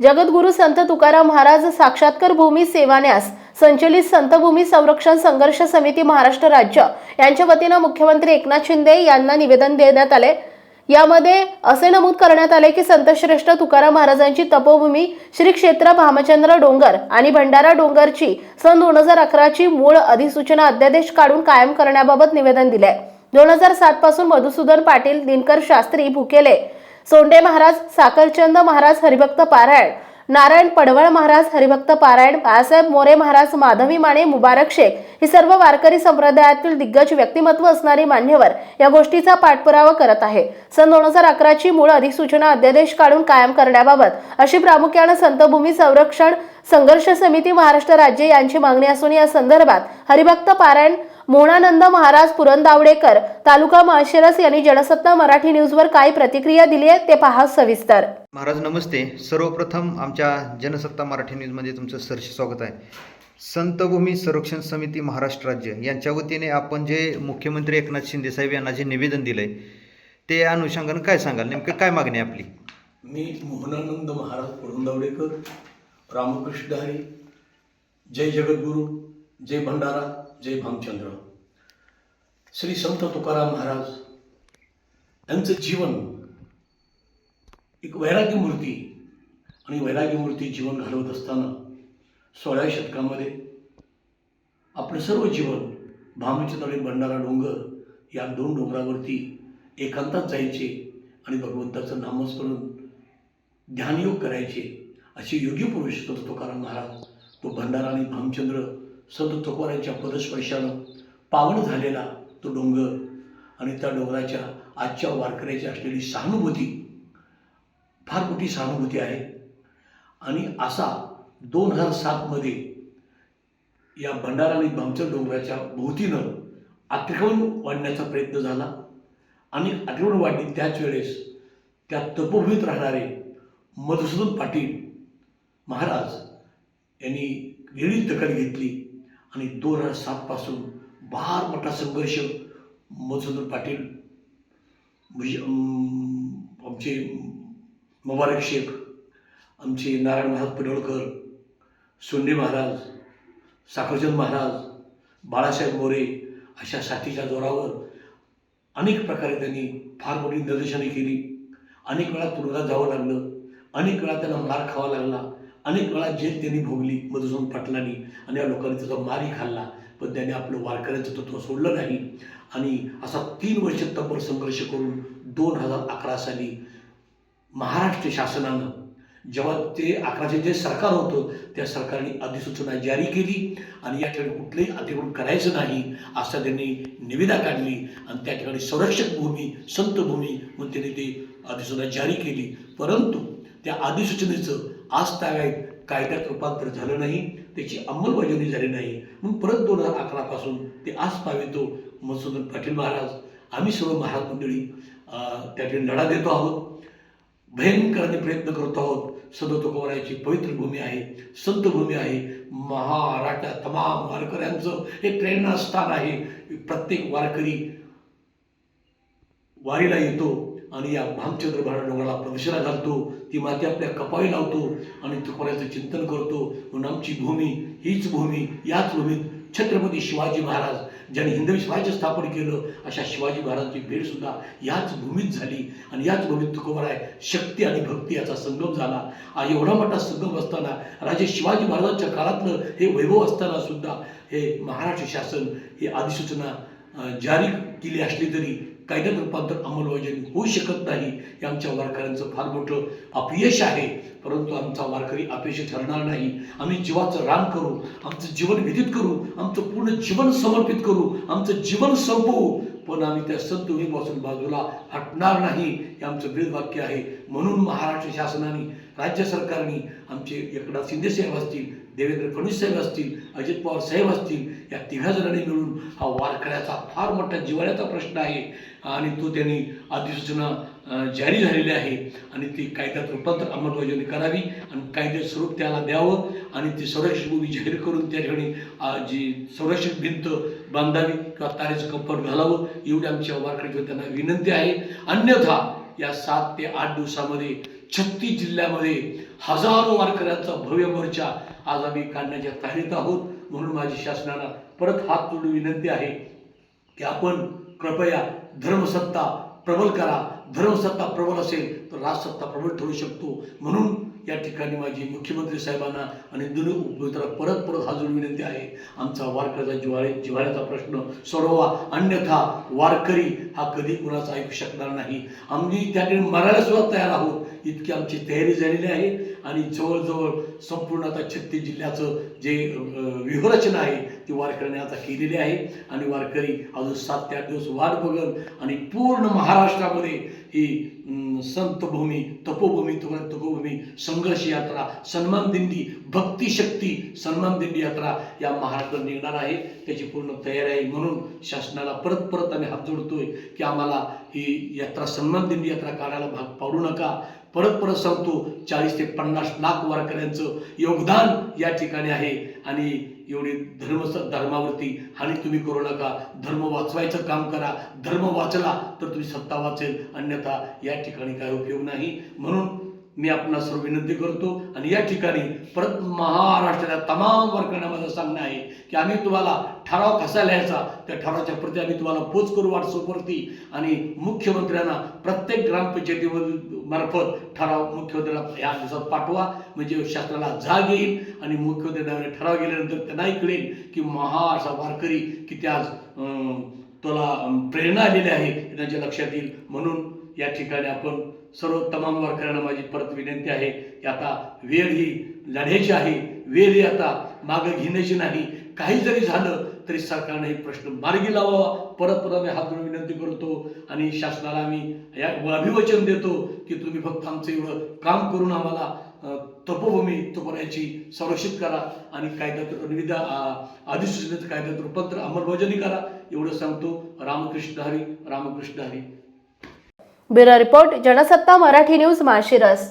जगद्गुरु संत तुकाराम महाराज साक्षात्कार भूमी सेवान्यास संचलित संतभूमी संरक्षण संघर्ष समिती महाराष्ट्र राज्य यांच्या वतीनं मुख्यमंत्री एकनाथ शिंदे यांना निवेदन देण्यात आले. यामध्ये असे नमूद करण्यात आले की संतश्रेष्ठ तुकाराम महाराजांची तपोभूमी श्री क्षेत्र भामचंद्र डोंगर आणि भंडारा डोंगरची सन दोन हजार अकराची मूळ अधिसूचना अध्यादेश काढून कायम करण्याबाबत निवेदन दिले. दोन हजार सात पासून मधुसूदन पाटील दिनकर शास्त्री भुकेले सोंडे महाराज साखरचंद महाराज हरिभक्त पारायण नारायण पडवळ महाराज हरिभक्त पारायण बाळासाहेब मोरे महाराज माधवी माने मुबारक शेख ही सर्व वारकरी संप्रदायातील दिग्गज व्यक्तिमत्व असणारी मान्यवर या गोष्टीचा पाठपुरावा करत आहे. सन दोन हजार अकराची मूळ अधिसूचना अध्यादेश काढून कायम करण्याबाबत अशी प्रामुख्यानं संतभूमी संरक्षण संघर्ष समिती महाराष्ट्र राज्य यांची मागणी असून या संदर्भात हरिभक्त पारायण मोहनानंद महाराज पुरंदावडेकर तालुका माळशिरस यांनी जनसत्ता मराठी न्यूजवर काही प्रतिक्रिया दिली आहे ते पहा सविस्तर. महाराज नमस्ते. सर्वप्रथम आमच्या जनसत्ता मराठी न्यूजमध्ये तुमचं सरसे स्वागत आहे. संतभूमी संरक्षण समिती महाराष्ट्र राज्य यांच्या वतीने आपण जे मुख्यमंत्री एकनाथ शिंदे साहेब यांना जे निवेदन दिलं आहे ते या अनुषंगानं काय सांगाल? नेमकं काय मागणी आहे आपली? मी मोहनानंद महाराज पुरंदवडेकर रामकृष्ण हरी जय जगद्गुरू जय भंडारा जय भामचंद्र. श्री संत तुकाराम महाराज यांचं जीवन एक वैराग्य मूर्ती आणि वैराग्य मूर्ती जीवन घालवत असताना सोळाव्या शतकामध्ये आपलं सर्व जीवन भामचंद्र आणि भंडारा डोंगर या दोन डोंगरावरती एकांतात जायचे आणि भगवंताचं नामस्मरण ध्यानयोग करायचे असे योगी पुरुष संत तुकाराम महाराज तो भंडारा आणि भामचंद्र संत तुकारांच्या पदस्पर्शानं पावन झालेला तो डोंगर आणि त्या डोंगराच्या आजच्या वारकऱ्याची असलेली सहानुभूती फार मोठी सहानुभूती आहे. आणि असा दोन हजार सातमध्ये या भंडारा आणि भामचंद डोंगराच्या भोवतीनं अतिक्रमण वाढण्याचा प्रयत्न झाला. आणि अतिक्रमण वाढली त्याच वेळेस त्या तपोभूमीत राहणारे मधुसूदन पाटील महाराज यांनी वेळीच दखल घेतली. आणि दोन हजार सातपासून फार मोठा संघर्ष मधुसूदन पाटील म्हणजे, आमचे मुबारक शेख आमचे नारायण महाराज पडवळकर सोंडे महाराज साखरचंद महाराज बाळासाहेब मोरे अशा साथीच्या जोरावर अनेक प्रकारे त्यांनी फार मोठी निदर्शने केली. अनेक वेळा तुरुंगात जावं लागलं. अनेक वेळा त्यांना मार खावा लागला. अनेक वेळा जेल त्यांनी भोगली मधुसूदन पाटलांनी आणि या लोकांनी त्याचा मारी खाल्ला पण त्याने आपलं वारकऱ्यांचं तत्व सोडलं नाही. आणि असा तीन वर्ष तब्बल संघर्ष करून दोन हजार अकरा साली महाराष्ट्र शासनानं जेव्हा ते अकराचे जे सरकार होतं त्या सरकारने अधिसूचना जारी केली आणि या ठिकाणी कुठलंही अतिक्रमण करायचं नाही असं त्यांनी निविदा काढली आणि त्या ठिकाणी संरक्षक भूमी संत भूमी म्हणून त्यांनी ते अधिसूचना जारी केली. परंतु त्या अधिसूचनेचं आज तागायत कायद्यात रूपांतर झालं नाही त्याची अंमलबजावणी झाली नाही. मग परत दोन हजार अकरापासून ते आज पावितो मधुसूदन पाटील महाराज आम्ही सर्व महाराज मंडळी अं, त्या ठिकाणी लढा देतो आहोत. भयंकराने प्रयत्न करतो आहोत. संत तुकोबारायाची पवित्र भूमी आहे संत भूमी आहे. महाराष्ट्रात तमाम वारकऱ्यांचं हे प्रेरणास्थान आहे. प्रत्येक वारकरी वारीला येतो. आणि या भामचंद्र भरा डोंगराला प्रदक्षिणा घालतो. ती माती आपल्या कपाळी लावतो आणि तुकोऱ्याचं चिंतन करतो. म्हणून आमची भूमी हीच भूमी याच भूमीत छत्रपती शिवाजी महाराज ज्यांनी हिंदवी स्वराज्य स्थापन केलं अशा शिवाजी महाराजांची भेट सुद्धा याच भूमीत झाली. आणि याच भूमीत तुकोबाराय शक्ती आणि भक्ती याचा संगम झाला. हा एवढा मोठा संगम असताना राजे शिवाजी महाराजांच्या काळातलं हे वैभव असताना सुद्धा हे महाराष्ट्र शासन हे अधिसूचना जारी केली असली तरी कायद्यात रूपांतर अंमलबजावणी होऊ शकत नाही हे आमच्या वारकऱ्यांचं फार मोठं अपयश आहे. परंतु आमचा वारकरी अपयशी ठरणार नाही. आम्ही जीवाचं रान करू आमचं जीवन विदित करू आमचं पूर्ण जीवन समर्पित करू आमचं जीवन संपवू. पण आम्ही त्या संतुलीपासून बाजूला हटणार नाही हे आमचं ब्रीदवाक्य आहे. म्हणून महाराष्ट्र शासनाने राज्य सरकारने आमचे एकनाथ शिंदे साहेब असतील देवेंद्र फडणवीस साहेब असतील अजित पवार साहेब असतील या तिघा जणांनी मिळून हा वारकऱ्याचा फार मोठा जिवाळ्याचा प्रश्न आहे. आणि तो त्यांनी अधिसूचना जारी झालेली आहे. आणि ती कायद्यात रूपांतर अंमलबजावणी करावी आणि कायद्यात स्वरूप त्याला द्यावं आणि ती संरक्षित भूमी जाहीर करून त्या ठिकाणी जी संरक्षित भिंत बांधावी किंवा तारेचं कंपाऊंड घालावं एवढी आमच्या वारकऱ्याची त्यांना विनंती आहे. अन्यथा या सात ते आठ दिवसामध्ये छत्तीस जिल्ह्यामध्ये हजारो वारकऱ्यांचा भव्य मोर्चा आज आम्ही काढण्याच्या तयारीत आहोत. म्हणून माझी शासनाला परत हात जोडून विनंती आहे की आपण कृपया धर्मसत्ता प्रबल करा. धर्मसत्ता प्रबल असेल तर राजसत्ता प्रबल ठरू शकतो. म्हणून या ठिकाणी माझी मुख्यमंत्री साहेबांना आणि दुनू उपमुख्यमंत्र्यांना परत परत हाजून विनंती आहे. आमचा वारकऱ्याचा जिवाळे जिव्हाळ्याचा प्रश्न सोडवा. अन्यथा वारकरी हा कधी कुणाचा ऐकू शकणार नाही. आम्ही त्या ठिकाणी मरायला सुद्धा तयार आहोत. इतकी आमची तयारी झालेली आहे. आणि जवळजवळ संपूर्ण आता छत्तीस जिल्ह्याचं जे व्यूहरचना आहे ती वारकऱ्याने आता केलेली आहे. आणि वारकरी अजून सात ते आठ दिवस वाट बघल आणि पूर्ण महाराष्ट्रामध्ये ही संतभूमी तपोभूमी तुकाराम तपोभूमी संघर्ष यात्रा सन्मान दिंडी भक्तिशक्ती सन्मान दिंडी यात्रा या महाराष्ट्रात निघणार आहे. त्याची पूर्ण तयारी आहे म्हणून शासनाला परत परत आम्ही हात जोडतोय की आम्हाला ही यात्रा सन्मान दिंडी यात्रा काढायला भाग पाडू नका. परत परत सांगतो चाळीस ते पन्नास लाख वारकऱ्यांचं योगदान या ठिकाणी आहे. आणि एवढी धर्म धर्मावरती हानी तुम्ही करू नका. धर्म वाचवायचं काम करा. धर्म वाचला तर तुम्ही सत्ता वाचेल. अन्यथा या ठिकाणी काय उपयोग नाही. म्हणून मी आपणाला सर्व विनंती करतो. आणि या ठिकाणी परत महाराष्ट्राच्या तमाम वर्गांना माझं सांगणं आहे की आम्ही तुम्हाला ठराव कसा लिहायचा त्या ठरावाच्या प्रती आम्ही तुम्हाला पोच करू व्हॉट्सअपवरती आणि मुख्यमंत्र्यांना प्रत्येक ग्रामपंचायतीमध्ये मार्फत ठराव मुख्यमंत्र्याला या दिवसात पाठवा. म्हणजे शासनाला जाग येईल आणि मुख्यमंत्री ठराव गेल्यानंतर त्यांनाही कळेल की महा असा वारकरी किती आज तुला प्रेरणा आलेली आहे त्यांच्या लक्षात येईल. म्हणून या ठिकाणी आपण सर्व तमाम वारकऱ्यांना माझी परत विनंती आहे की आता वेळ ही लढ्याची आहे वेळ ही आता मागं घेण्याची नाही. काही जरी झालं तरी सरकारने हे प्रश्न मार्गी लावावा. परत परत आम्ही हात धरून विनंती करतो आणि शासनाला आम्ही या अभिवचन देतो की तुम्ही फक्त आमचं एवढं काम करून आम्हाला तपोभूमी तपोराची संरक्षित करा आणि कायद्यात विविध अधिसूचनेचं कायद्यात रूपांतर अंमलबजावणी करा. एवढं सांगतो. Ramakrishna Hari Ramakrishna Hari. Bureau report Jansatta Marathi news Mashiras